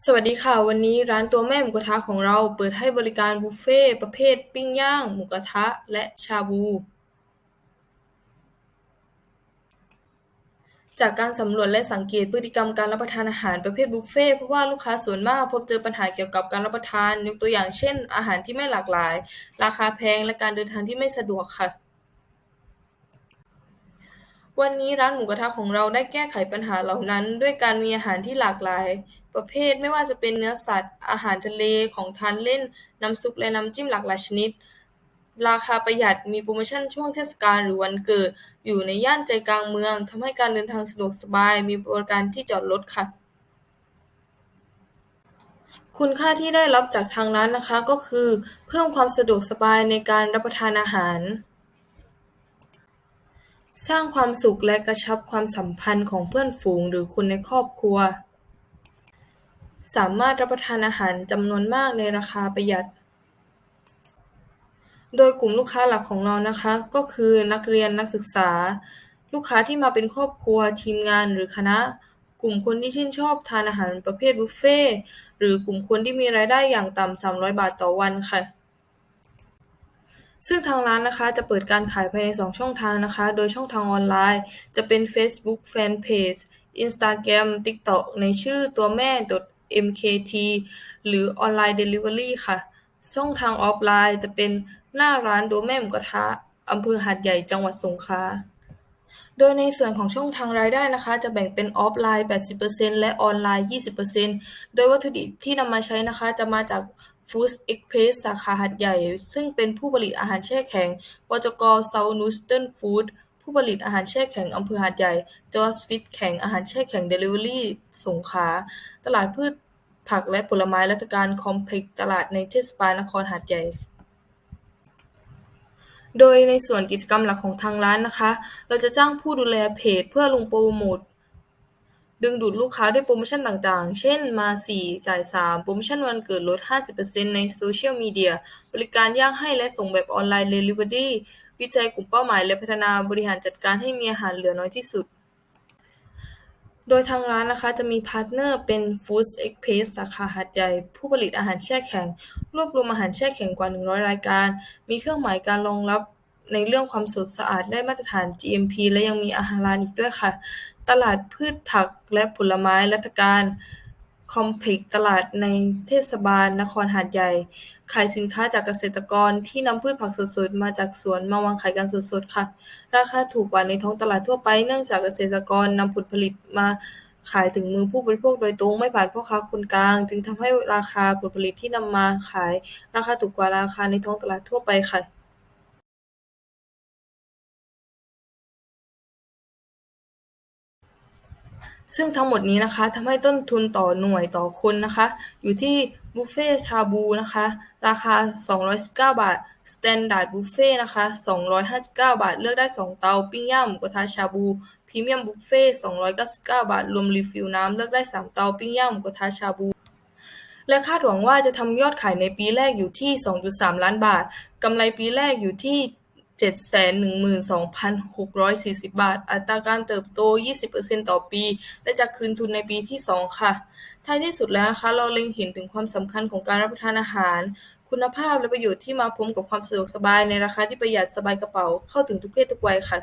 สวัสดีค่ะ วันนี้ร้านตัวแม่หมูกระทะของเราเปิดให้บริการบุฟเฟ่ต์ประเภทปิ้งย่าง หมูกระทะ และชาบู จากการสำรวจและสังเกตพฤติกรรมการรับประทานอาหารประเภทบุฟเฟ่ต์พบว่าลูกค้าส่วนมากพบเจอปัญหาเกี่ยวกับการรับประทาน ยกตัวอย่างเช่น อาหารที่ไม่หลากหลาย ราคาแพงและการเดินทางที่ไม่สะดวกค่ะ วันนี้ร้านหมูกระทะของเราได้แก้ไขปัญหาเหล่านั้นด้วยการมีอาหารที่หลากหลายประเภท ไม่ว่าจะเป็นเนื้อสัตว์ อาหารทะเล ของทานเล่น น้ำซุป และน้ำจิ้มหลากหลายชนิด ราคาประหยัด มีโปรโมชั่นช่วงเทศกาลหรือวันเกิด อยู่ในย่านใจกลางเมือง ทำให้การเดินทางสะดวกสบาย มีบริการที่จอดรถค่ะ คุณค่าที่ได้รับจากทางร้านนะคะก็คือ เพิ่มความสะดวกสบายในการรับประทานอาหาร สร้างความสุขและกระชับความสัมพันธ์ของเพื่อนฝูงหรือคนในครอบครัว สามารถรับประทานอาหารจำนวนมากในราคาประหยัด โดยกลุ่มลูกค้าหลักของเรานะคะ ก็คือนักเรียนนักศึกษา ลูกค้าที่มาเป็นครอบครัวทีมงานหรือคณะ กลุ่มคนที่ชื่นชอบทานอาหารประเภทบุฟเฟ่ต์หรือกลุ่มคนที่มีรายได้อย่างต่ำ300 บาทต่อวันค่ะ ซึ่งทางร้านนะคะจะเปิดการขายภายใน 2 ช่องทางนะคะ โดยช่องทางออนไลน์ จะเป็น Facebook Fanpage Instagram TikTok ในชื่อตัวแม่ .mkt หรือออนไลน์เดลิเวอรี่ค่ะ ช่องทางออฟไลน์จะเป็นหน้าร้านตัวแม่หมูกระทะอำเภอหาดใหญ่จังหวัดสงขลาโดยในส่วนของช่องทางรายได้นะคะ จะแบ่งเป็นออฟไลน์ 80%และออนไลน์ 20%โดยวัตถุดิบที่นำมาใช้นะคะ จะมาจาก Food Express สสาขาหาดใหญ่ ซึ่งเป็นผู้ผลิตอาหารแช่แข็งวจก. South Eastern Foods ผู้ผลิตอาหารแช่แข็ง อำเภอหาดใหญ่ George Fish แข็ง อาหารแช่แข็ง เดลิเวอรี่ สงขลา ตลาดพืชผักและผลไม้ รัตการ คอมเพล็กซ์ ตลาดในเทศบาลนครหาดใหญ่ โดยในส่วนกิจกรรมหลักของทางร้านนะคะ เราจะจ้างผู้ดูแลเพจเพื่อลงโปรโมต ดึงดูดลูกค้าด้วยโปรโมชั่นต่างๆ เช่น มา 4 จ่าย 3 โปรโมชั่นวันเกิดลด 50%ในโซเชียลมีเดีย บริการย่างให้และส่งแบบออนไลน์เดลิเวอรี่วิจัยกลุ่มเป้าหมายและพัฒนาบริหารจัดการให้มีอาหารเหลือน้อยที่สุด โดยทางร้านนะคะจะมีพาร์ตเนอร์เป็น Food Express สาขาหาดใหญ่ ผู้ผลิตอาหารแช่แข็ง รวบรวมอาหารแช่แข็งกว่า 100 รายการ มีเครื่องหมายการรองรับในเรื่องความสดสะอาดได้มาตรฐาน GMP และยังมีอาหารฮาลาลอีกด้วยค่ะ ตลาดพืชผักและผลไม้รัตการ คอมเพล็กซ์ ตลาดในเทศบาลนครหาดใหญ่ ขายสินค้าจากเกษตรกรที่นำพืชผักสดๆ มาจากสวนมาวางขายกันสด ๆ ค่ะ ราคาถูกกว่าในท้องตลาดทั่วไป เนื่องจากเกษตรกรนำผลผลิตมาขายถึงมือผู้บริโภคโดยตรง ไม่ผ่านพ่อค้าคนกลาง จึงทำให้ราคาผลผลิตที่นำมาขาย ราคาถูกกว่าราคาในท้องตลาดทั่วไปค่ะ ซึ่งทั้งหมดนี้นะคะทำให้ต้นทุนต่อหน่วยต่อคนนะคะ อยู่ที่บุฟเฟ่ชาบูนะคะ ราคา 219 บาทสแตนดาร์ดบุฟเฟ่นะคะ 259 บาท เลือกได้ 2 เตา ปิ้งย่างหมูกระทะชาบูพรีเมียมบุฟเฟ่299 บาท รวมรีฟิลน้ำ เลือกได้ 3 เตา ปิ้งย่างหมูกระทะชาบู และคาดหวังว่าจะทำยอดขายในปีแรกอยู่ที่ 2.3 ล้านบาท กำไรปีแรกอยู่ที่ 712,640บาท อัตราการเติบโต 20%ต่อปี และจะคืนทุนในปีที่2ค่ะ ท้ายที่สุดแล้วนะคะ เราเล็งเห็นถึงความสำคัญของการรับประทานอาหาร คุณภาพและประโยชน์ที่มาพร้อมกับความสะดวกสบายในราคาที่ประหยัดสบายกระเป๋าเข้าถึงทุกเพศทุกวัยค่ะ